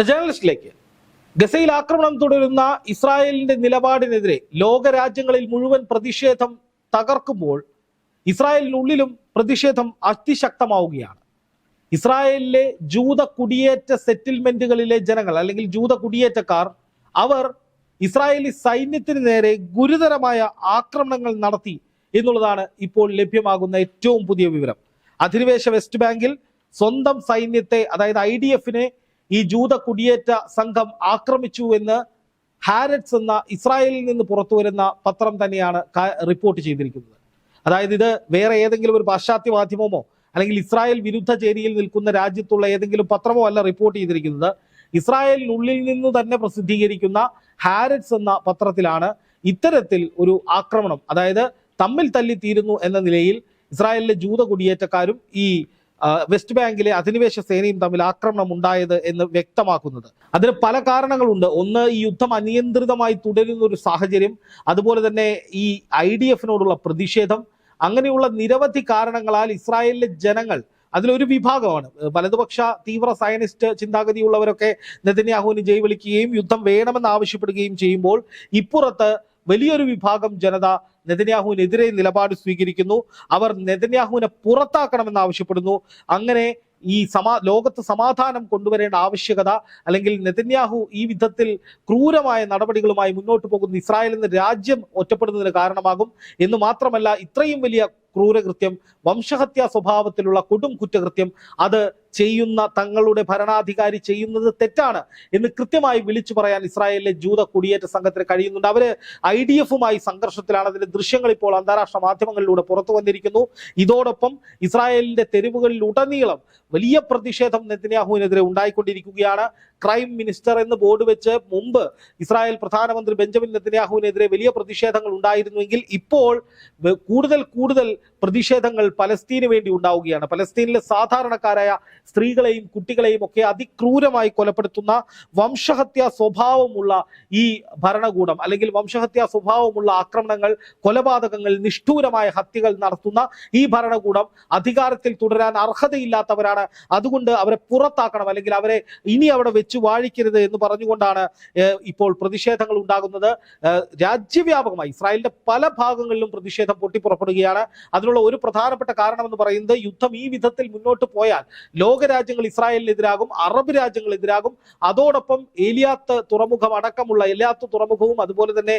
The ജേർണലിസ്റ്റിലേക്ക് ഗസയിൽ ആക്രമണം തുടരുന്ന ഇസ്രായേലിന്റെ നിലപാടിനെതിരെ ലോകരാജ്യങ്ങളിൽ മുഴുവൻ പ്രതിഷേധം തകർക്കുമ്പോൾ ഇസ്രായേലിനുള്ളിലും പ്രതിഷേധം അതിശക്തമാവുകയാണ്. ഇസ്രായേലിലെ ജൂത കുടിയേറ്റ സെറ്റിൽമെന്റുകളിലെ ജനങ്ങൾ അല്ലെങ്കിൽ ജൂത കുടിയേറ്റക്കാർ അവർ ഇസ്രായേലി സൈന്യത്തിന് നേരെ ഗുരുതരമായ ആക്രമണങ്ങൾ നടത്തി എന്നുള്ളതാണ് ഇപ്പോൾ ലഭ്യമാകുന്ന ഏറ്റവും പുതിയ വിവരം. അധിനിവേശ വെസ്റ്റ് ബാങ്കിൽ സ്വന്തം സൈന്യത്തെ അതായത് ഐ ഡി എഫിനെ ഈ ജൂത കുടിയേറ്റ സംഘം ആക്രമിച്ചു എന്ന് ഹാരറ്റ്സ് എന്ന ഇസ്രായേലിൽ നിന്ന് പുറത്തു വരുന്ന പത്രം തന്നെയാണ് റിപ്പോർട്ട് ചെയ്തിരിക്കുന്നത്. അതായത് ഇത് വേറെ ഏതെങ്കിലും ഒരു പാശ്ചാത്യ മാധ്യമമോ അല്ലെങ്കിൽ ഇസ്രായേൽ വിരുദ്ധ ചേരിയിൽ നിൽക്കുന്ന രാജ്യത്തുള്ള ഏതെങ്കിലും പത്രമോ അല്ല റിപ്പോർട്ട് ചെയ്തിരിക്കുന്നത്. ഇസ്രായേലിനുള്ളിൽ നിന്ന് തന്നെ പ്രസിദ്ധീകരിക്കുന്ന ഹാരറ്റ്സ് എന്ന പത്രത്തിലാണ് ഇത്തരത്തിൽ ഒരു ആക്രമണം. അതായത് തമ്മിൽ തല്ലിത്തീരുന്നു എന്ന നിലയിൽ ഇസ്രായേലിലെ ജൂത കുടിയേറ്റക്കാരും ഈ വെസ്റ്റ് ബാങ്കിലെ അധിനിവേശ സേനയും തമ്മിൽ ആക്രമണം ഉണ്ടായത് എന്ന് വ്യക്തമാക്കുന്നത്. അതിന് പല കാരണങ്ങളുണ്ട്. ഒന്ന് ഈ യുദ്ധം അനിയന്ത്രിതമായി തുടരുന്ന ഒരു സാഹചര്യം അതുപോലെ തന്നെ ഈ ഐ ഡി എഫിനോടുള്ള പ്രതിഷേധം അങ്ങനെയുള്ള നിരവധി കാരണങ്ങളാൽ ഇസ്രായേലിലെ ജനങ്ങൾ അതിലൊരു വിഭാഗമാണ് വലതുപക്ഷ തീവ്ര സയനിസ്റ്റ് ചിന്താഗതിയുള്ളവരൊക്കെ നെതന്യാഹുവിന് ജയ് വിളിക്കുകയും യുദ്ധം വേണമെന്ന് ആവശ്യപ്പെടുകയും ചെയ്യുമ്പോൾ ഇപ്പുറത്ത് വലിയൊരു വിഭാഗം ജനത നെതന്യാഹുവിനെതിരെ നിലപാട് സ്വീകരിക്കുന്നു. അവർ നെതന്യാഹുവിനെ പുറത്താക്കണമെന്ന് ആവശ്യപ്പെടുന്നു. അങ്ങനെ ഈ സമാ ലോകത്ത് സമാധാനം കൊണ്ടുവരേണ്ട ആവശ്യകത അല്ലെങ്കിൽ നെതന്യാഹു ഈ വിധത്തിൽ ക്രൂരമായ നടപടികളുമായി മുന്നോട്ട് പോകുന്ന ഇസ്രായേൽ എന്ന രാജ്യം ഒറ്റപ്പെടുന്നതിന് കാരണമാകും. എന്ന് മാത്രമല്ല ഇത്രയും വലിയ ക്രൂരകൃത്യം വംശഹത്യാ സ്വഭാവത്തിലുള്ള കൊടും കുറ്റകൃത്യം അത് ചെയ്യുന്ന തങ്ങളുടെ ഭരണാധികാരി ചെയ്യുന്നത് തെറ്റാണ് എന്ന് കൃത്യമായി വിളിച്ചു പറയാൻ ഇസ്രായേലിലെ ജൂത കുടിയേറ്റ സംഘത്തിന് കഴിയുന്നുണ്ട്. അവർ ഐ ഡി എഫുമായി സംഘർഷത്തിലാണ്. അതിന്റെ ദൃശ്യങ്ങൾ ഇപ്പോൾ അന്താരാഷ്ട്ര മാധ്യമങ്ങളിലൂടെ പുറത്തു വന്നിരിക്കുന്നു. ഇതോടൊപ്പം ഇസ്രായേലിന്റെ തെരുവുകളിൽ ഉടനീളം വലിയ പ്രതിഷേധം നെതന്യാഹുവിനെതിരെ ഉണ്ടായിക്കൊണ്ടിരിക്കുകയാണ്. ക്രൈം മിനിസ്റ്റർ എന്ന് ബോർഡ് വെച്ച് മുമ്പ് ഇസ്രായേൽ പ്രധാനമന്ത്രി ബെഞ്ചമിൻ നെതന്യാഹുവിനെതിരെ വലിയ പ്രതിഷേധങ്ങൾ ഉണ്ടായിരുന്നുവെങ്കിൽ ഇപ്പോൾ കൂടുതൽ കൂടുതൽ പ്രതിഷേധങ്ങൾ പലസ്തീന് വേണ്ടി ഉണ്ടാവുകയാണ്. പലസ്തീനിലെ സാധാരണക്കാരായ സ്ത്രീകളെയും കുട്ടികളെയും ഒക്കെ അതിക്രൂരമായി കൊലപ്പെടുത്തുന്ന വംശഹത്യാ സ്വഭാവമുള്ള ഈ ഭരണകൂടം അല്ലെങ്കിൽ വംശഹത്യാ സ്വഭാവമുള്ള ആക്രമണങ്ങൾ കൊലപാതകങ്ങൾ നിഷ്ഠൂരമായ ഹത്യകൾ നടത്തുന്ന ഈ ഭരണകൂടം അധികാരത്തിൽ തുടരാൻ അർഹതയില്ലാത്തവരാണ്. അതുകൊണ്ട് അവരെ പുറത്താക്കണം അല്ലെങ്കിൽ അവരെ ഇനി അവിടെ വെച്ച് വാഴിക്കരുത് എന്ന് പറഞ്ഞുകൊണ്ടാണ് ഇപ്പോൾ പ്രതിഷേധങ്ങൾ ഉണ്ടാകുന്നത്. രാജ്യവ്യാപകമായി ഇസ്രായേലിന്റെ പല ഭാഗങ്ങളിലും പ്രതിഷേധം പൊട്ടിപ്പുറപ്പെടുകയാണ്. അതിനുള്ള ഒരു പ്രധാനപ്പെട്ട കാരണം എന്ന് പറയുന്നത് യുദ്ധം ഈ വിധത്തിൽ മുന്നോട്ട് പോയാൽ ലോകരാജ്യങ്ങൾ ഇസ്രായേലിനെതിരാകും അറബ് രാജ്യങ്ങൾ എതിരാകും അതോടൊപ്പം ഏലിയാത്ത് തുറമുഖം അടക്കമുള്ള എല്ലാത്ത തുറമുഖവും അതുപോലെ തന്നെ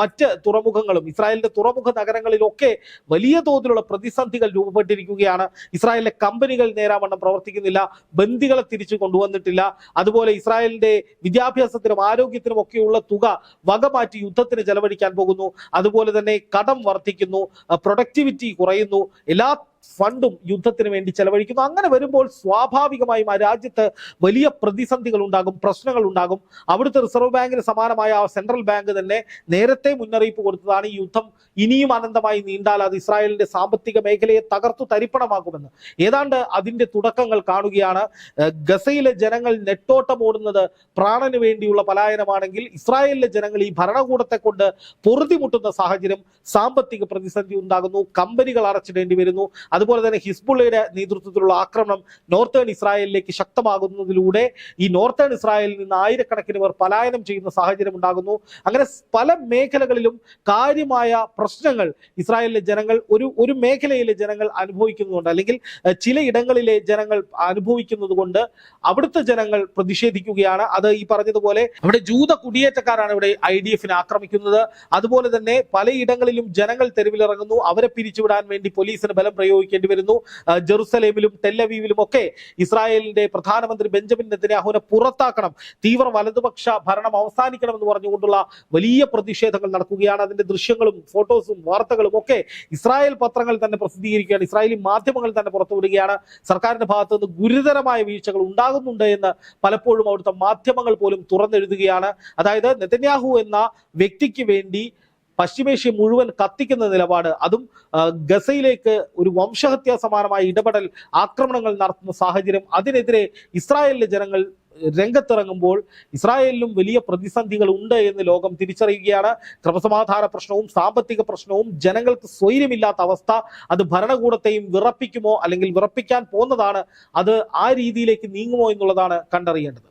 മറ്റ് തുറമുഖങ്ങളും ഇസ്രായേലിന്റെ തുറമുഖ നഗരങ്ങളിലൊക്കെ വലിയ തോതിലുള്ള പ്രതിസന്ധികൾ രൂപപ്പെട്ടിരിക്കുകയാണ്. ഇസ്രായേലിലെ കമ്പനികൾ നേരാവണ്ണം പ്രവർത്തിക്കുന്നില്ല ബന്ദികളെ തിരിച്ചു കൊണ്ടുവന്നിട്ടില്ല. അതുപോലെ ഇസ്രായേലിന്റെ വിദ്യാഭ്യാസത്തിനും ആരോഗ്യത്തിനും ഒക്കെയുള്ള തുക വകമാറ്റി യുദ്ധത്തിന് ചെലവഴിക്കാൻ പോകുന്നു. അതുപോലെ തന്നെ കടം വർദ്ധിക്കുന്നു പ്രൊഡക്ടിവിറ്റി കുറയുന്നു. എല്ലാ ഫണ്ടും യുദ്ധത്തിന് വേണ്ടി ചെലവഴിക്കുന്നു. അങ്ങനെ വരുമ്പോൾ സ്വാഭാവികമായും ആ രാജ്യത്ത് വലിയ പ്രതിസന്ധികൾ ഉണ്ടാകും പ്രശ്നങ്ങൾ ഉണ്ടാകും. അവിടുത്തെ റിസർവ് ബാങ്കിന് സമാനമായ ആ സെൻട്രൽ ബാങ്ക് തന്നെ നേരത്തെ മുന്നറിയിപ്പ് കൊടുത്തതാണ്. ഈ യുദ്ധം ഇനിയും അനന്തമായി നീണ്ടാൽ അത് ഇസ്രായേലിന്റെ സാമ്പത്തിക മേഖലയെ തകർത്തു തരിപ്പണമാക്കുമെന്ന് ഏതാണ്ട് അതിന്റെ തുടക്കങ്ങൾ കാണുകയാണ്. ഗസയിലെ ജനങ്ങൾ നെട്ടോട്ടം ഓടുന്നത് പ്രാണന് വേണ്ടിയുള്ള പലായനമാണെങ്കിൽ ഇസ്രായേലിലെ ജനങ്ങൾ ഈ ഭരണകൂടത്തെ കൊണ്ട് പൊറുതിമുട്ടുന്ന സാഹചര്യം സാമ്പത്തിക പ്രതിസന്ധി ഉണ്ടാകുന്നു. കമ്പനികൾ അടച്ചിടേണ്ടി വരുന്നു. അതുപോലെ തന്നെ ഹിസ്ബുള്ളയുടെ നേതൃത്വത്തിലുള്ള ആക്രമണം നോർത്തേൺ ഇസ്രായേലിലേക്ക് ശക്തമാകുന്നതിലൂടെ ഈ നോർത്തേൺ ഇസ്രായേലിൽ നിന്ന് ആയിരക്കണക്കിന് പേർ പലായനം ചെയ്യുന്ന സാഹചര്യം ഉണ്ടാകുന്നു. അങ്ങനെ പല മേഖലകളിലും കാര്യമായ പ്രശ്നങ്ങൾ ഇസ്രായേലിലെ ജനങ്ങൾ ഒരു ഒരു മേഖലയിലെ ജനങ്ങൾ അനുഭവിക്കുന്നുണ്ട്. അല്ലെങ്കിൽ ചിലയിടങ്ങളിലെ ജനങ്ങൾ അനുഭവിക്കുന്നത് കൊണ്ട് അവിടുത്തെ ജനങ്ങൾ പ്രതിഷേധിക്കുകയാണ്. അത് ഈ പറഞ്ഞതുപോലെ അവിടെ ജൂത കുടിയേറ്റക്കാരാണ് ഇവിടെ ഐ ഡി എഫിനെ ആക്രമിക്കുന്നത്. അതുപോലെ തന്നെ പലയിടങ്ങളിലും ജനങ്ങൾ തെരുവിലിറങ്ങുന്നു. അവരെ പിരിച്ചുവിടാൻ വേണ്ടി പോലീസിന് ബലം പ്രയോഗിക്കേണ്ടി വരുന്നു ജെറുസലേമിലും ടെല്ലവീവിലും ഒക്കെ ഇസ്രായേലിന്റെ പ്രധാനമന്ത്രി ബെഞ്ചമിൻ നെതന്യാഹുവിനെ പുറത്താക്കണം. തീവ്ര വലതുപക്ഷ ഭരണം അവസാനിക്കണമെന്ന് പറഞ്ഞുകൊണ്ടുള്ള വലിയ പ്രതിഷേധങ്ങൾ നടക്കുകയാണ്. അതിന്റെ ദൃശ്യങ്ങളും ഫോട്ടോസും വാർത്തകളും ഒക്കെ ഇസ്രായേൽ പത്രങ്ങൾ തന്നെ പ്രസിദ്ധീകരിക്കുകയാണ്. ഇസ്രായേലി മാധ്യമങ്ങൾ തന്നെ പുറത്തുവിടുകയാണ് സർക്കാരിന്റെ ഭാഗത്ത് നിന്ന് ഗുരുതരമായ വീഴ്ചകൾ ഉണ്ടാകുന്നുണ്ട് എന്ന് പലപ്പോഴും അവിടുത്തെ മാധ്യമങ്ങൾ പോലും തുറന്നെഴുതുകയാണ്. അതായത് നെതന്യാഹു എന്ന വ്യക്തിക്ക് വേണ്ടി പശ്ചിമേഷ്യ മുഴുവൻ കത്തിക്കുന്ന നിലപാട്. അതും ഗസയിലേക്ക് ഒരു വംശഹത്യാ സമാനമായ ഇടപെടൽ ആക്രമണങ്ങൾ നടത്തുന്ന സാഹചര്യം. അതിനെതിരെ ഇസ്രായേലിലെ ജനങ്ങൾ രംഗത്തിറങ്ങുമ്പോൾ ഇസ്രായേലിലും വലിയ പ്രതിസന്ധികൾ ഉണ്ട് എന്ന് ലോകം തിരിച്ചറിയുകയാണ്. ക്രമസമാധാന പ്രശ്നവും സാമ്പത്തിക പ്രശ്നവും ജനങ്ങൾക്ക് സ്വൈര്യമില്ലാത്ത അവസ്ഥ അത് ഭരണകൂടത്തെയും വിറപ്പിക്കുമോ അല്ലെങ്കിൽ വിറപ്പിക്കാൻ പോകുന്നതാണ് അത് ആ രീതിയിലേക്ക് നീങ്ങുമോ എന്നുള്ളതാണ് കണ്ടറിയേണ്ടത്.